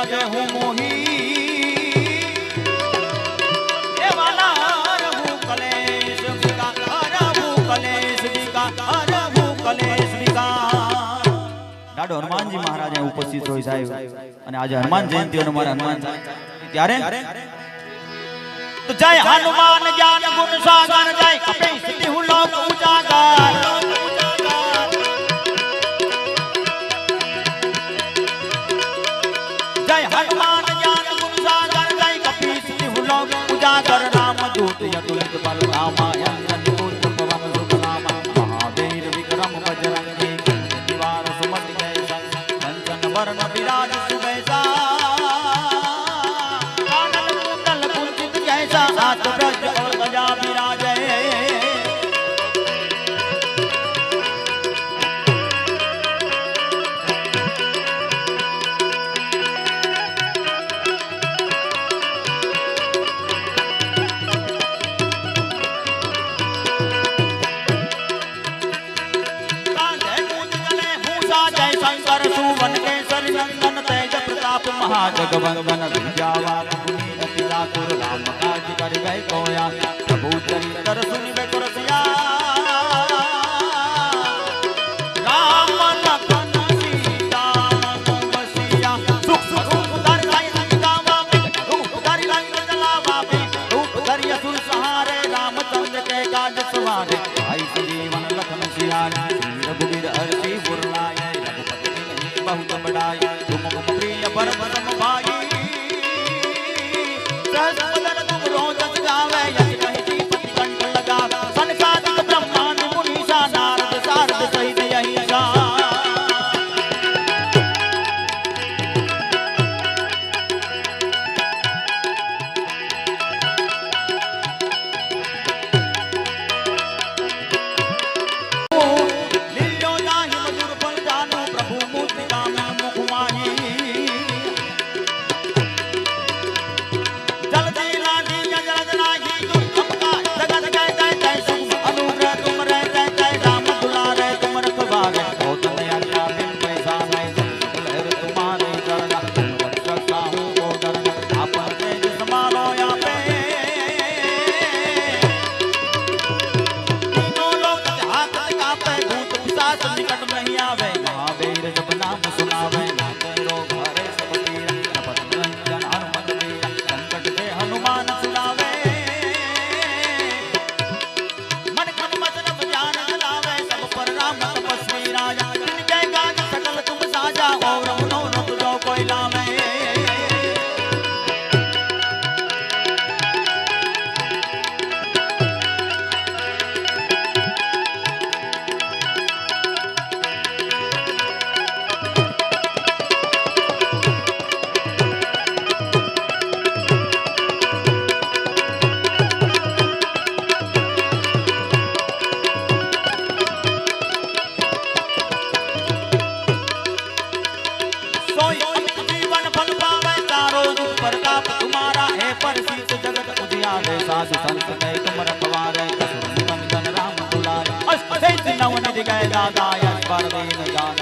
આજે હું મોહી. હનુમાનજી મહારાજ ઉપસ્થિત હોય સાહેબ. અને આજે હનુમાન જયંતિ મારા હનુમાન ત્યારે? જય હનુમાન જ્ઞાન ગુણ સાગર જય કપી はいはい મહા જગવંદન વિદ્યાવાન મુનિ નતિ ઠાકુર રામ કાજ કરી ગઈ કોયા, પ્રભુ ચરિત્ર સુનિ બે दासु संत तैक मरकवार कसुर निरंजन राम तुलाय अष्टैत नवन दिगय दादाय स्पर्देन गान